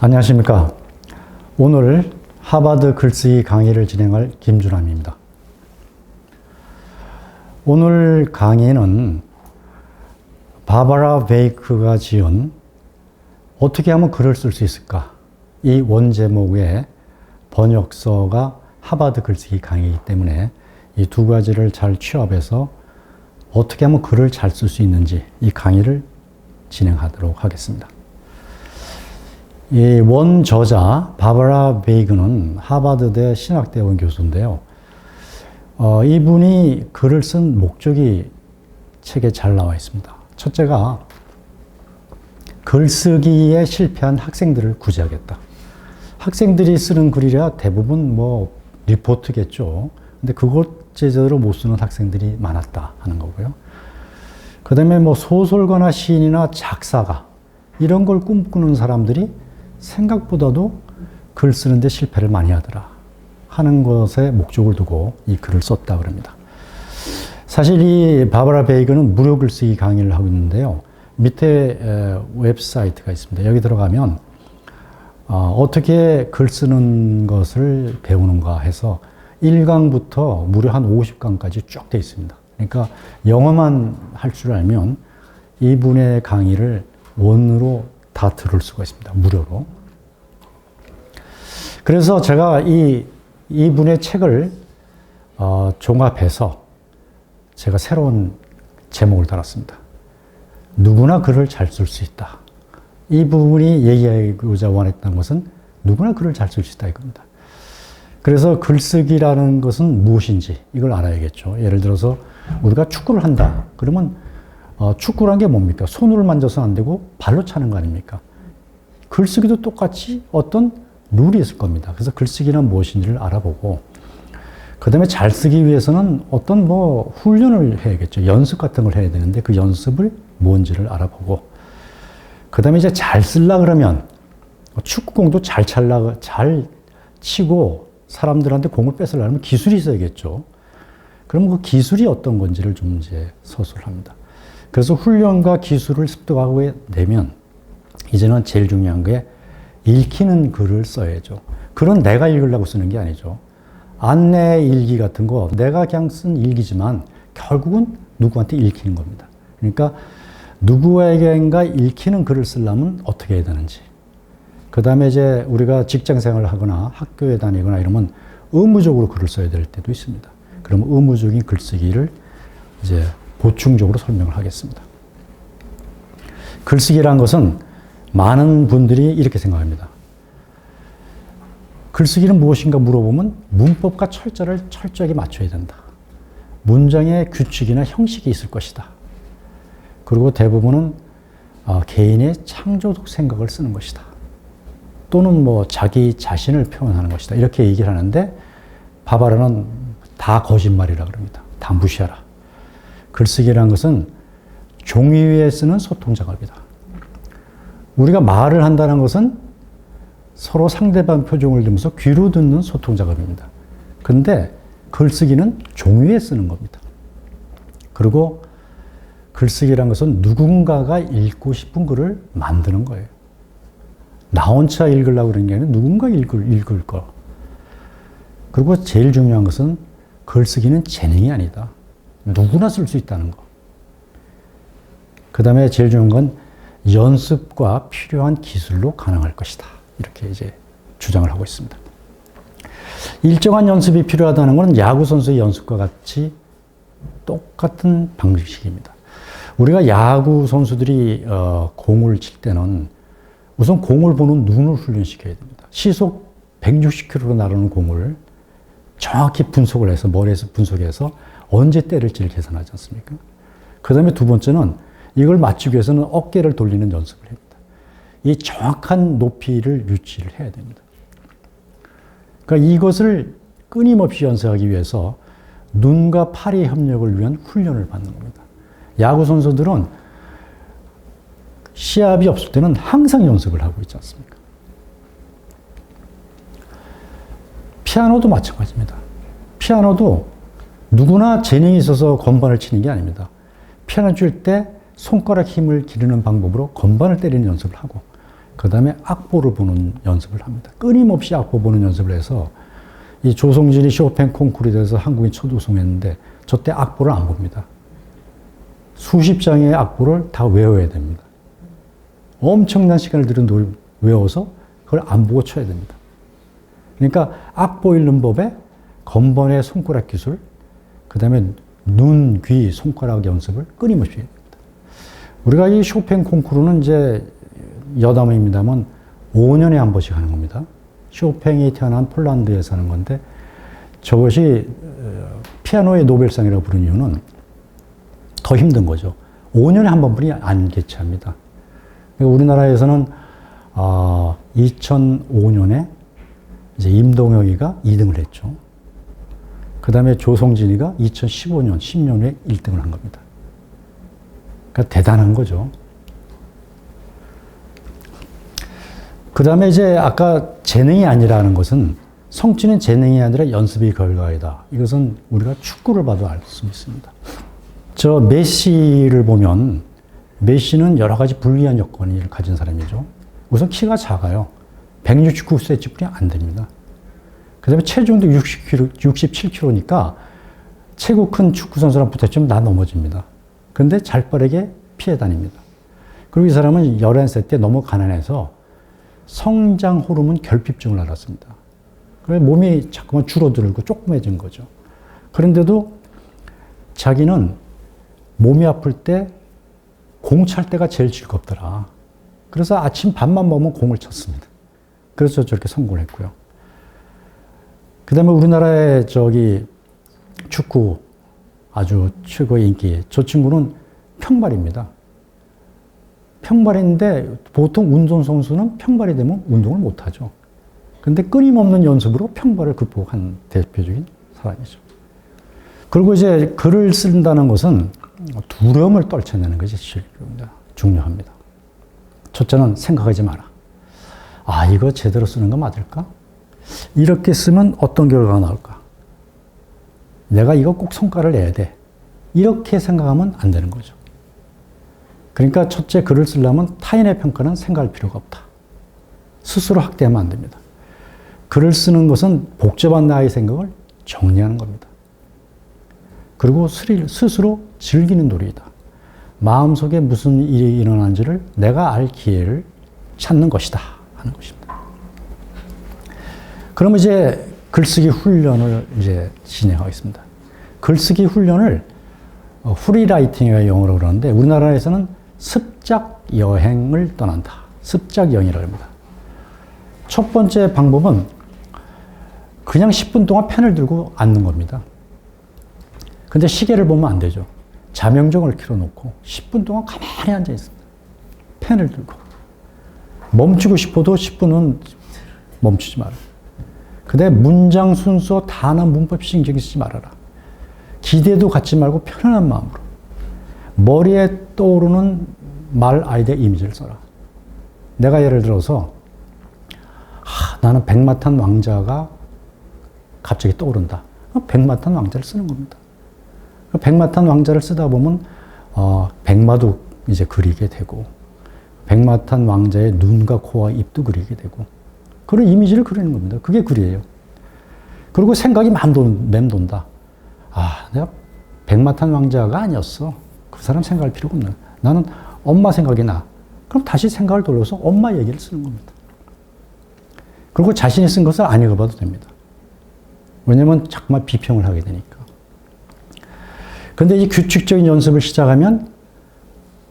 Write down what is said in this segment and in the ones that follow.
안녕하십니까. 오늘 하버드 글쓰기 강의를 진행할 김준함입니다. 오늘 강의는 바바라 베이크가 지은 어떻게 하면 글을 쓸 수 있을까? 이 원제목의 번역서가 하버드 글쓰기 강의이기 때문에 이 두 가지를 잘 취합해서 어떻게 하면 글을 잘 쓸 수 있는지 이 강의를 진행하도록 하겠습니다. 이 원 저자 바바라 베이그는 하버드대 신학대원 교수인데요. 어, 이분이 글을 쓴 목적이 책에 잘 나와 있습니다. 첫째가 글쓰기에 실패한 학생들을 구제하겠다. 학생들이 쓰는 글이라 대부분 뭐 리포트겠죠. 근데 그것 제대로 못 쓰는 학생들이 많았다 하는 거고요. 그 다음에 뭐 소설가나 시인이나 작사가 이런 걸 꿈꾸는 사람들이 생각보다도 글 쓰는데 실패를 많이 하더라 하는 것에 목적을 두고 이 글을 썼다 그럽니다. 사실 이 바바라 베이거는 무료 글쓰기 강의를 하고 있는데요. 밑에 웹사이트가 있습니다. 여기 들어가면 어, 떻게 글 쓰는 것을 배우는가 해서 1강부터 무려 한 50강까지 쭉 돼 있습니다. 그러니까 영어만 할 줄 알면 이분의 강의를 원으로 다 들을 수가 있습니다. 무료로. 그래서 제가 이, 이분의 책을 어, 종합해서 제가 새로운 제목을 달았습니다. 누구나 글을 잘 쓸 수 있다. 이 부분이 얘기하고자 원했던 것은 누구나 글을 잘 쓸 수 있다 이겁니다. 그래서 글쓰기라는 것은 무엇인지 이걸 알아야겠죠. 예를 들어서 우리가 축구를 한다. 그러면 어, 축구란 게 뭡니까? 손으로 만져서 안 되고 발로 차는 거 아닙니까? 글쓰기도 똑같이 어떤 룰이 있을 겁니다. 그래서 글쓰기는 무엇인지를 알아보고 그 다음에 잘 쓰기 위해서는 어떤 뭐 훈련을 해야겠죠. 연습 같은 걸 해야 되는데 그 연습을 뭔지를 알아보고 그 다음에 이제 잘 쓸라 그러면 축구공도 잘 찰라, 잘 치고 사람들한테 공을 뺏으려면 기술이 있어야겠죠. 그럼 그 기술이 어떤 건지를 좀 이제 서술을 합니다. 그래서 훈련과 기술을 습득하고 되면 이제는 제일 중요한 게 읽히는 글을 써야죠. 글은 내가 읽으려고 쓰는 게 아니죠. 안내 일기 같은 거 내가 그냥 쓴 일기지만 결국은 누구한테 읽히는 겁니다. 그러니까 누구에게인가 읽히는 글을 쓰려면 어떻게 해야 되는지. 그 다음에 이제 우리가 직장 생활을 하거나 학교에 다니거나 이러면 의무적으로 글을 써야 될 때도 있습니다. 그럼 의무적인 글쓰기를 이제 보충적으로 설명을 하겠습니다. 글쓰기란 것은 많은 분들이 이렇게 생각합니다. 글쓰기는 무엇인가 물어보면 문법과 철자를 철저하게 맞춰야 된다. 문장에 규칙이나 형식이 있을 것이다. 그리고 대부분은 어, 개인의 창조적 생각을 쓰는 것이다. 또는 뭐 자기 자신을 표현하는 것이다. 이렇게 얘기를 하는데 바바라는 다 거짓말이라 그럽니다. 다 무시하라. 글쓰기란 것은 종이 위에 쓰는 소통 작업이다. 우리가 말을 한다는 것은 서로 상대방 표정을 들면서 귀로 듣는 소통 작업입니다. 근데 글쓰기는 종이 위에 쓰는 겁니다. 그리고 글쓰기란 것은 누군가가 읽고 싶은 글을 만드는 거예요. 나 혼자 읽으려고 그런 게 아니라 누군가 읽을, 읽을 거. 그리고 제일 중요한 것은 글쓰기는 재능이 아니다. 누구나 쓸 수 있다는 거. 그 다음에 제일 중요한 건 연습과 필요한 기술로 가능할 것이다. 이렇게 이제 주장을 하고 있습니다. 일정한 연습이 필요하다는 것은 야구 선수의 연습과 같이 똑같은 방식입니다. 우리가 야구 선수들이 어, 공을 칠 때는 우선 공을 보는 눈을 훈련시켜야 됩니다. 시속 160km로 나르는 공을 정확히 분석을 해서 머리에서 분석해서 언제 때릴지를 계산하지 않습니까? 그 다음에 두 번째는 이걸 맞추기 위해서는 어깨를 돌리는 연습을 합니다. 이 정확한 높이를 유지를 해야 됩니다. 그러니까 이것을 끊임없이 연습하기 위해서 눈과 팔의 협력을 위한 훈련을 받는 겁니다. 야구 선수들은 시합이 없을 때는 항상 연습을 하고 있지 않습니까? 피아노도 마찬가지입니다. 피아노도 누구나 재능이 있어서 건반을 치는 게 아닙니다. 피아노 칠 때 손가락 힘을 기르는 방법으로 건반을 때리는 연습을 하고 그 다음에 악보를 보는 연습을 합니다. 끊임없이 악보 보는 연습을 해서 이 조성진이 쇼팽 콩쿠르에 대해서 한국인 첫 우승했는데 저 때 악보를 안 봅니다. 수십 장의 악보를 다 외워야 됩니다. 엄청난 시간을 들여 외워서 그걸 안 보고 쳐야 됩니다. 그러니까 악보 읽는 법에 건번의 손가락 기술, 그 다음에 눈, 귀, 손가락 연습을 끊임없이 해야 됩니다. 우리가 이 쇼팽 콩쿠르는 이제 여담입니다만 5년에 한 번씩 하는 겁니다. 쇼팽이 태어난 폴란드에서 하는 건데 저것이 어, 피아노의 노벨상이라고 부르는 이유는 더 힘든 거죠. 5년에 한 번뿐이 안 개최합니다. 그러니까 우리나라에서는 어, 2005년에 이제 임동혁이가 2등을 했죠. 그 다음에 조성진이가 2015년, 10년에 1등을 한 겁니다. 그러니까 대단한 거죠. 그 다음에 이제 아까 재능이 아니라는 것은 성취는 재능이 아니라 연습의 결과이다. 이것은 우리가 축구를 봐도 알 수 있습니다. 저 메시를 보면 메시는 여러 가지 불리한 여건을 가진 사람이죠. 우선 키가 작아요. 169cm뿐이 안 됩니다. 그 다음에 체중도 60kg, 67kg니까 체구 큰 축구 선수랑 붙었지만 나 넘어집니다. 근데 잘 빠르게 피해 다닙니다. 그리고 이 사람은 11살 때 너무 가난해서 성장 호르몬 결핍증을 앓았습니다. 그래서 몸이 자꾸만 줄어들고 조그매진 거죠. 그런데도 자기는 몸이 아플 때 공 찰 때가 제일 즐겁더라. 그래서 아침 밥만 먹으면 공을 쳤습니다. 그래서 저렇게 성공을 했고요. 그 다음에 우리나라의 저기 축구 아주 최고의 인기. 저 친구는 평발입니다. 평발인데 보통 운동 선수는 평발이 되면 운동을 못하죠. 근데 끊임없는 연습으로 평발을 극복한 대표적인 사람이죠. 그리고 이제 글을 쓴다는 것은 두려움을 떨쳐내는 것이 중요합니다. 첫째는 생각하지 마라. 아, 이거 제대로 쓰는 거 맞을까? 이렇게 쓰면 어떤 결과가 나올까? 내가 이거 꼭 성과를 내야 돼. 이렇게 생각하면 안 되는 거죠. 그러니까 첫째 글을 쓰려면 타인의 평가는 생각할 필요가 없다. 스스로 확대하면 안 됩니다. 글을 쓰는 것은 복잡한 나의 생각을 정리하는 겁니다. 그리고 스스로 즐기는 놀이다. 마음속에 무슨 일이 일어난지를 내가 알 기회를 찾는 것이다. 하는 것입니다. 그러면 이제 글쓰기 훈련을 이제 진행하겠습니다. 글쓰기 훈련을 후리라이팅이라 영어로 그러는데 우리나라에서는 습작 여행을 떠난다. 습작 여행이라고 합니다. 첫 번째 방법은 그냥 10분 동안 펜을 들고 앉는 겁니다. 근데 시계를 보면 안 되죠. 자명종을 켜놓고 10분 동안 가만히 앉아 있습니다. 펜을 들고. 멈추고 싶어도 10분은 멈추지 마라. 근데 문장 순서, 단어, 문법 신경 쓰지 말아라. 기대도 갖지 말고 편안한 마음으로. 머리에 떠오르는 말 아이디어 이미지를 써라. 내가 예를 들어서, 아, 나는 백마탄 왕자가 갑자기 떠오른다. 백마탄 왕자를 쓰는 겁니다. 백마탄 왕자를 쓰다 보면 어, 백마도 이제 그리게 되고 백마탄 왕자의 눈과 코와 입도 그리게 되고 그런 이미지를 그리는 겁니다. 그게 글이에요. 그리고 생각이 맴돈, 맴돈다. 아, 내가 백마탄 왕자가 아니었어. 그 사람 생각할 필요가 없네. 나는 엄마 생각이 나. 그럼 다시 생각을 돌려서 엄마 얘기를 쓰는 겁니다. 그리고 자신이 쓴 것을 안 읽어봐도 됩니다. 왜냐면 자꾸만 비평을 하게 되니까. 근데 이 규칙적인 연습을 시작하면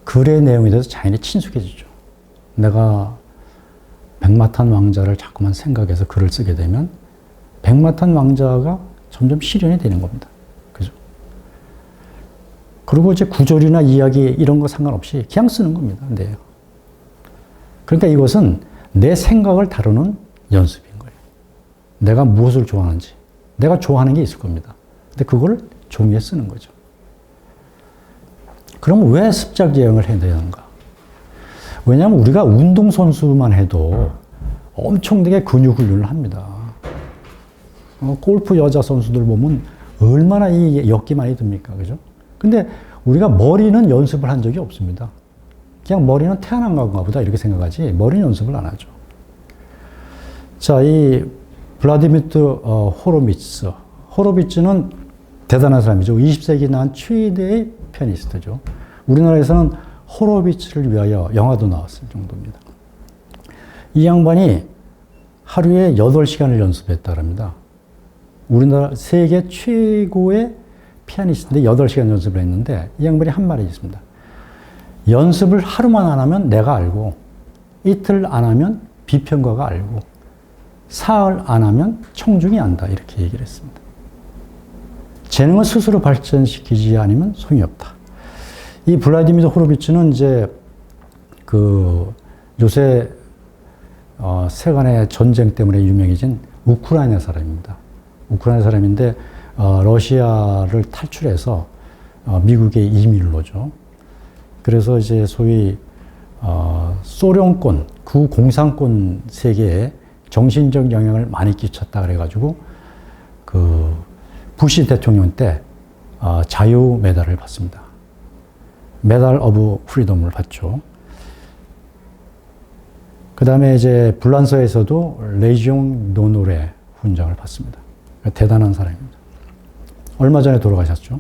글의 내용에 대해서 자연히 친숙해지죠. 내가 백마탄 왕자를 자꾸만 생각해서 글을 쓰게 되면 백마탄 왕자가 점점 실현이 되는 겁니다. 그죠? 그리고 이제 구절이나 이야기 이런 거 상관없이 그냥 쓰는 겁니다. 네. 그러니까 이것은 내 생각을 다루는 연습인 거예요. 내가 무엇을 좋아하는지, 내가 좋아하는 게 있을 겁니다. 근데 그걸 종이에 쓰는 거죠. 그럼 왜 습작 여행을 해야 되는가? 왜냐하면 우리가 운동선수만 해도 엄청나게 근육 훈련을 합니다. 어, 골프 여자 선수들 보면 얼마나 이 역기 많이 듭니까? 그죠? 근데 우리가 머리는 연습을 한 적이 없습니다. 그냥 머리는 태어난 건가 보다 이렇게 생각하지 머리는 연습을 안 하죠. 자, 이 블라디미트 어, 호로미츠. 호로미츠는 대단한 사람이죠. 20세기 난 최대의 피아니스트죠. 우리나라에서는 호로비츠를 위하여 영화도 나왔을 정도입니다. 이 양반이 하루에 8시간을 연습했다 합니다. 우리나라 세계 최고의 피아니스트인데 8시간 연습을 했는데 이 양반이 한 말이 있습니다. 연습을 하루만 안 하면 내가 알고 이틀 안 하면 비평가가 알고 사흘 안 하면 청중이 안다 이렇게 얘기를 했습니다. 재능을 스스로 발전시키지 않으면 소용이 없다. 이 블라디미르 호로비츠는 이제 그 요새 어, 세간의 전쟁 때문에 유명해진 우크라이나 사람입니다. 우크라이나 사람인데 어, 러시아를 탈출해서 어, 미국에 이민을 오죠. 그래서 이제 소위 어, 소련권, 구공산권 세계에 정신적 영향을 많이 끼쳤다 그래가지고 그 부시 대통령 때 어, 자유 메달을 받습니다. 메달 오브 프리덤을 받죠. 그 다음에 이제 불란서에서도 레지옹 노노레 훈장을 받습니다. 대단한 사람입니다. 얼마 전에 돌아가셨죠.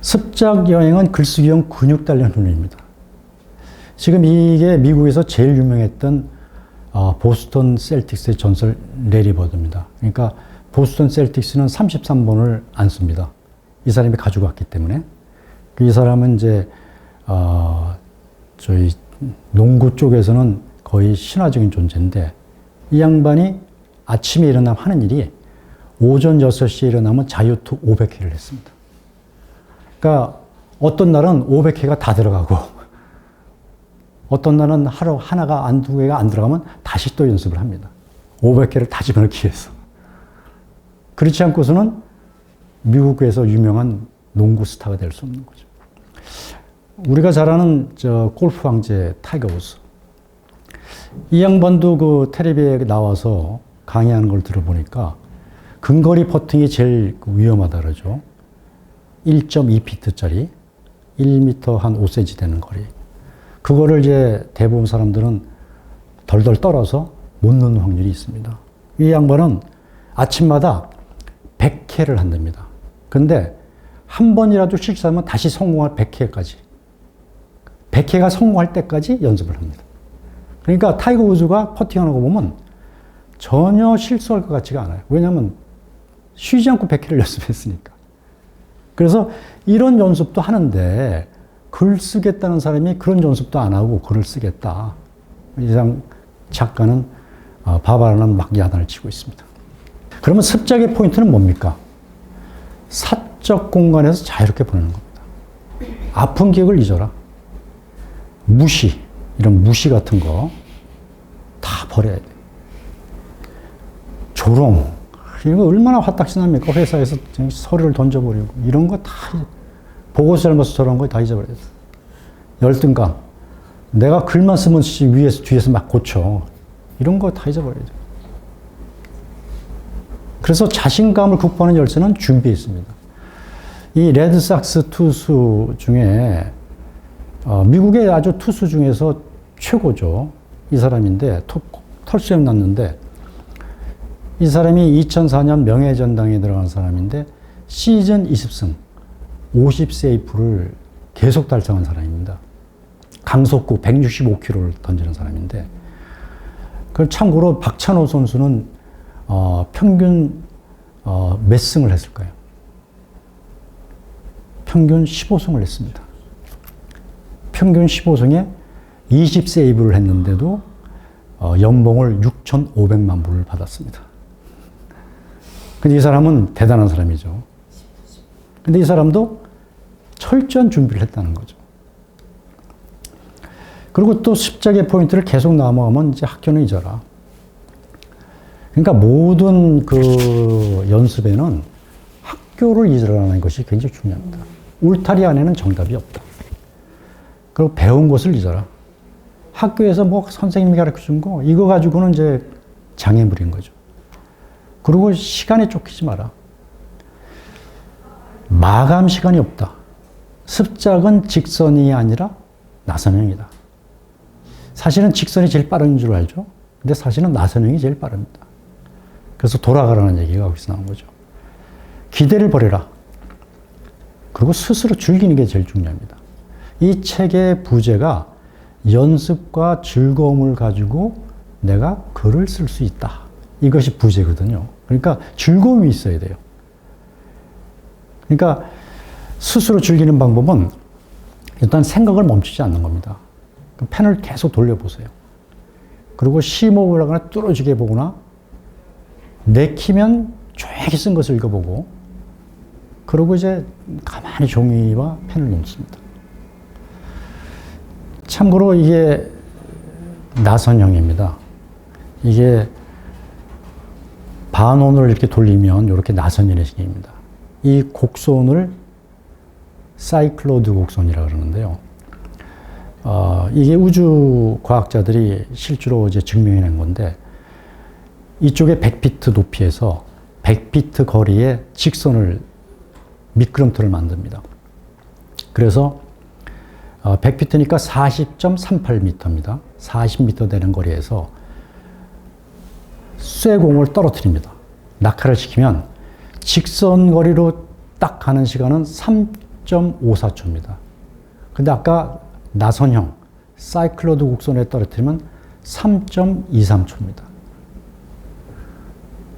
습작 여행은 글쓰기용 근육 단련 훈련입니다. 지금 이게 미국에서 제일 유명했던 어, 보스턴 셀틱스의 전설 레리 버드입니다. 그러니까 보스턴 셀틱스는 33번을 안 씁니다. 이 사람이 가지고 왔기 때문에. 이 사람은 이제 어, 저희 농구 쪽에서는 거의 신화적인 존재인데 이 양반이 아침에 일어나면 하는 일이 오전 6시에 일어나면 자유투 500회를 했습니다. 그러니까 어떤 날은 500회가 다 들어가고 어떤 날은 하루 하나가 안 두 개가 안 들어가면 다시 또 연습을 합니다. 500개를 다 집어넣기 위해서. 그렇지 않고서는 미국에서 유명한 농구 스타가 될 수 없는 거죠. 우리가 잘 아는 저 골프 황제 타이거 우즈. 이 양반도 그 텔레비에 나와서 강의하는 걸 들어보니까 근거리 퍼팅이 제일 그 위험하다 그러죠. 1.2피트짜리 1m 한 5cm 되는 거리. 그거를 이제 대부분 사람들은 덜덜 떨어서 못 넣는 확률이 있습니다. 이 양반은 아침마다 100회를 한답니다. 근데 한 번이라도 실수하면 다시 성공할 100회까지. 100회가 성공할 때까지 연습을 합니다. 그러니까 타이거 우즈가 퍼팅하는 거 보면 전혀 실수할 것 같지가 않아요. 왜냐하면 쉬지 않고 100회를 연습했으니까. 그래서 이런 연습도 하는데 글 쓰겠다는 사람이 그런 연습도 안 하고 글을 쓰겠다. 이상 작가는 어, 바바라는 막 야단을 치고 있습니다. 그러면 습작의 포인트는 뭡니까? 사 적 공간에서 자유롭게 보내는 겁니다. 아픈 기억을 잊어라. 무시, 이런 무시 같은 거 다 버려야 돼. 조롱, 이거 얼마나 화딱지납니까? 회사에서 서류를 던져버리고 이런 거 다 보고서 잘못서 저런 거 다 잊어버려야 돼. 열등감. 내가 글만 쓰면 위에서 뒤에서 막 고쳐. 이런 거 다 잊어버려야 돼. 그래서 자신감을 극복하는 열쇠는 준비에 있습니다. 이 레드삭스 투수 중에 어, 미국의 아주 투수 중에서 최고죠. 이 사람인데 털수염 났는데 이 사람이 2004년 명예전당에 들어간 사람인데 시즌 20승 50세이프를 계속 달성한 사람입니다. 강속구 165km를 던지는 사람인데 그 참고로 박찬호 선수는 어, 평균 어, 몇 승을 했을까요? 평균 15승을 했습니다. 평균 15승에 20세이브를 했는데도 어, 연봉을 6,500만 불을 받았습니다. 근데 이 사람은 대단한 사람이죠. 근데 이 사람도 철저한 준비를 했다는 거죠. 그리고 또 십자의 포인트를 계속 넘어가면 이제 학교는 잊어라. 그러니까 모든 그 연습에는 학교를 잊으라는 것이 굉장히 중요합니다. 울타리 안에는 정답이 없다. 그리고 배운 것을 잊어라. 학교에서 뭐 선생님이 가르쳐 준 거, 이거 가지고는 이제 장애물인 거죠. 그리고 시간에 쫓기지 마라. 마감 시간이 없다. 습작은 직선이 아니라 나선형이다. 사실은 직선이 제일 빠른 줄 알죠? 근데 사실은 나선형이 제일 빠릅니다. 그래서 돌아가라는 얘기가 거기서 나온 거죠. 기대를 버려라. 그리고 스스로 즐기는 게 제일 중요합니다. 이 책의 부제가 연습과 즐거움을 가지고 내가 글을 쓸 수 있다. 이것이 부제거든요. 그러니까 즐거움이 있어야 돼요. 그러니까 스스로 즐기는 방법은 일단 생각을 멈추지 않는 겁니다. 그 펜을 계속 돌려보세요. 그리고 심호흡을 하거나 뚫어지게 보거나 내키면 조용히 쓴 것을 읽어보고 그러고 이제 가만히 종이와 펜을 놓습니다. 참고로 이게 나선형입니다. 이게 반원을 이렇게 돌리면 이렇게 나선형의 식입니다. 이 곡선을 사이클로드 곡선이라고 그러는데요. 어, 이게 우주 과학자들이 실제로 이제 증명해낸 건데 이쪽에 100피트 높이에서 100피트 거리에 직선을 미끄럼틀을 만듭니다. 그래서 어, 100피트니까 40.38m입니다. 40m 되는 거리에서 쇠공을 떨어뜨립니다. 낙하를 시키면 직선 거리로 딱 가는 시간은 3.54초입니다. 근데 아까 나선형 사이클로드 곡선에 떨어뜨리면 3.23초입니다.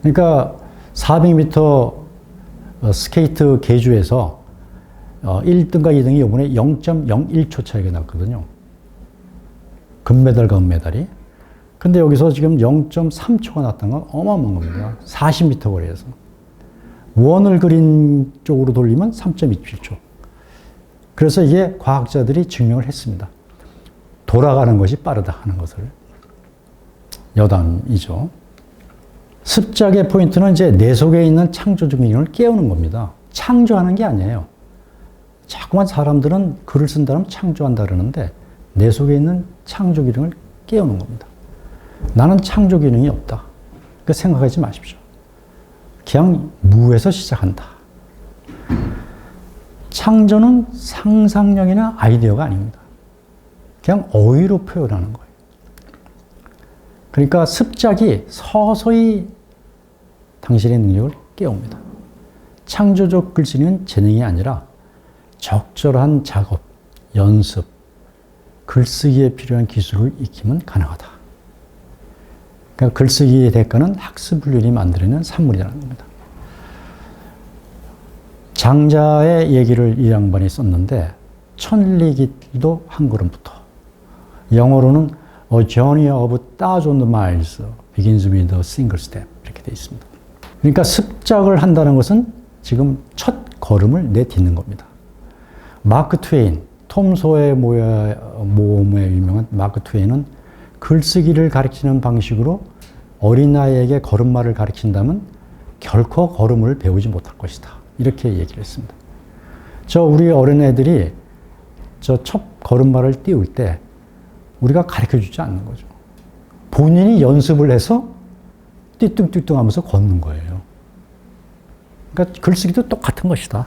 그러니까 400m 스케이트 계주에서 1등과 2등이 이번에 0.01초 차이가 났거든요. 금메달과 은메달이. 근데 여기서 지금 0.3초가 났다는 건 어마어마한 겁니다. 40m 거리에서. 원을 그린 쪽으로 돌리면 3.27초. 그래서 이게 과학자들이 증명을 했습니다. 돌아가는 것이 빠르다 하는 것을. 여담이죠. 습작의 포인트는 이제 내 속에 있는 창조적 능력을 깨우는 겁니다. 창조하는 게 아니에요. 자꾸만 사람들은 글을 쓴다면 창조한다 그러는데 내 속에 있는 창조 기능을 깨우는 겁니다. 나는 창조 기능이 없다. 그 생각하지 마십시오. 그냥 무에서 시작한다. 창조는 상상력이나 아이디어가 아닙니다. 그냥 어휘로 표현하는 거예요. 그러니까 습작이 서서히 당신의 능력을 깨웁니다. 창조적 글쓰기는 재능이 아니라 적절한 작업, 연습, 글쓰기에 필요한 기술을 익히면 가능하다. 그러니까 글쓰기의 대가는 학습 훈련이 만들어낸 산물이라는 겁니다. 장자의 얘기를 이 양반이 썼는데 천리길도 한 걸음부터 영어로는 A journey of thousand miles begins with a single step 이렇게 되어 있습니다. 그러니까 습작을 한다는 것은 지금 첫 걸음을 내딛는 겁니다. 마크 트웨인, 톰 소의 모험에 유명한 마크 트웨인은 글쓰기를 가르치는 방식으로 어린아이에게 걸음마를 가르친다면 결코 걸음을 배우지 못할 것이다. 이렇게 얘기를 했습니다. 저 우리 어린애들이 저 첫 걸음마를 띄울 때 우리가 가르쳐 주지 않는 거죠. 본인이 연습을 해서 띠뚱띠뚱 하면서 걷는 거예요. 그러니까 글쓰기도 똑같은 것이다.